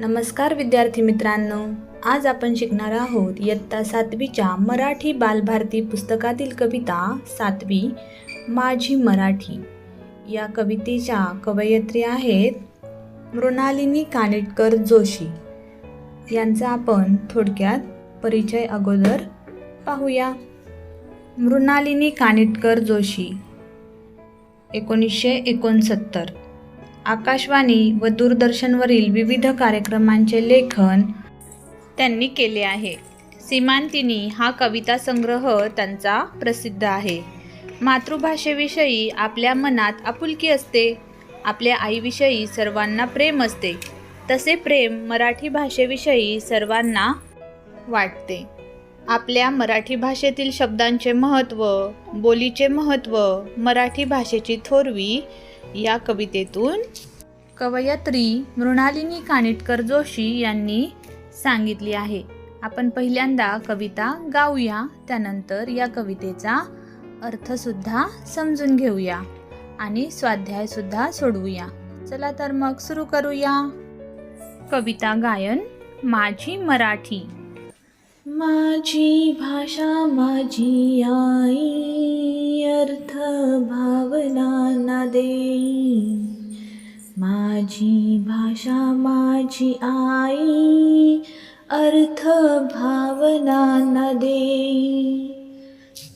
नमस्कार विद्यार्थी मित्रांनो आज आपण शिकणार आहोत इयत्ता सातवीच्या मराठी बालभारती पुस्तकातील कविता सातवी माझी मराठी. या कवितेच्या कवयित्री आहेत मृणालिनी कानिटकर जोशी. यांचा आपण थोडक्यात परिचय अगोदर पाहूया. मृणालिनी कानिटकर जोशी एकोणीसशे एकोणसत्तर. आकाशवाणी व दूरदर्शनवरील विविध कार्यक्रमांचे लेखन त्यांनी केले आहे. सीमांतिनी हा कविता संग्रह त्यांचा प्रसिद्ध आहे. मातृभाषेविषयी आपल्या मनात आपुलकी असते. आपल्या आईविषयी सर्वांना प्रेम असते. तसे प्रेम मराठी भाषेविषयी सर्वांना वाटते. आपल्या मराठी भाषेतील शब्दांचे महत्त्व बोलीचे महत्त्व मराठी भाषेची थोरवी या कवितेतून कवयत्री मृणालिनी कानिटकर जोशी यांनी सांगितली आहे. आपण पहिल्यांदा कविता गाऊया त्यानंतर या कवितेचा अर्थसुद्धा समजून घेऊया आणि स्वाध्यायसुद्धा सोडवूया. चला तर मग सुरू करूया. कविता गायन माझी मराठी. माझी भाषा माझी आई अर्थ भावना ना देई. माझी भाषा माझी आई अर्थ भावना ना देई.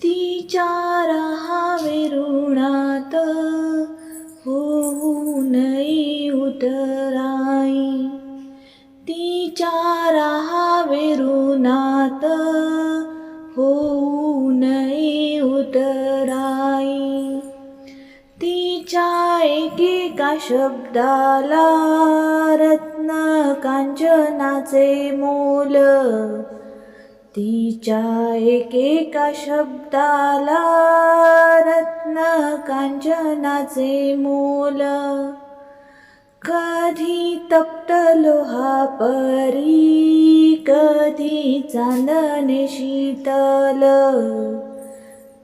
तिच्या राहावे ऋणात होऊ नये उतरा नात ऋणात होऊ नये उतराई तिच्या एकेका शब्दाला रत्न कांचनाचे मोल. तिच्या एकेका शब्दाला रत्न कांचनाचे मोल. कधी तप्त लोहा परी कधी चांदणे शीतल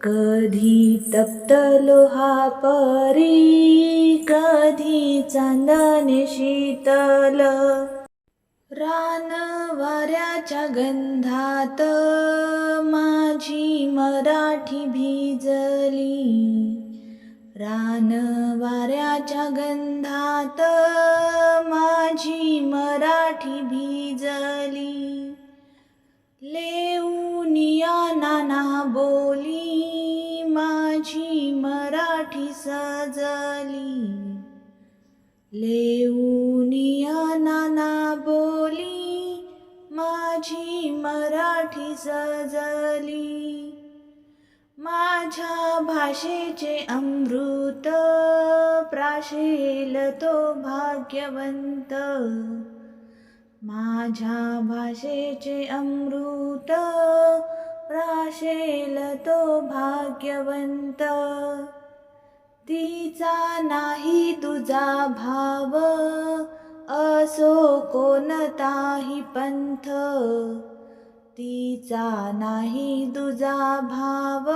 कधी तप्त लोहा परी कधी चांदणे शीतल. रान वाऱ्याच्या गंधात माझी मराठी भिजली. रान गंधात माझी मराठी भिजली. लेऊनिया नाना बोली माझी मराठी सजली. लेऊनिया नाना बोली माझी मराठी सजली. माझ्या भाषेचे अमृत भाषेल तो भाग्यवंत. माझ्या भाषेचे अमृत प्राशेल तो भाग्यवंत. तिचा नाही तुझा भाव असो कोणताही पंथ. तिचा नाही तुझा भाव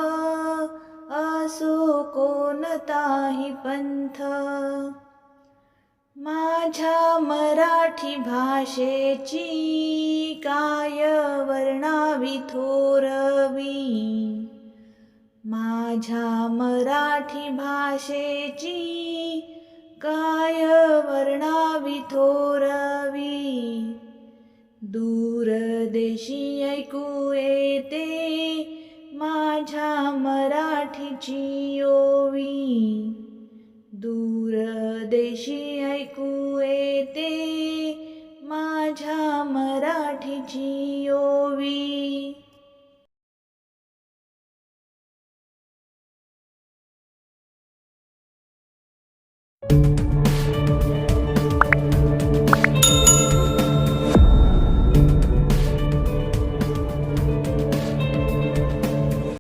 असो कोणताही पंथ. माझ्या मराठी भाषेची काय वर्णावी थोरवी. माझ्या मराठी भाषेची काय वर्णावी थोरवी. दूरदेशी ऐकू येते माझ्या मराठीची ओवी. दूरदेशी ऐकू येते. माझ्या मराठीची ओवी.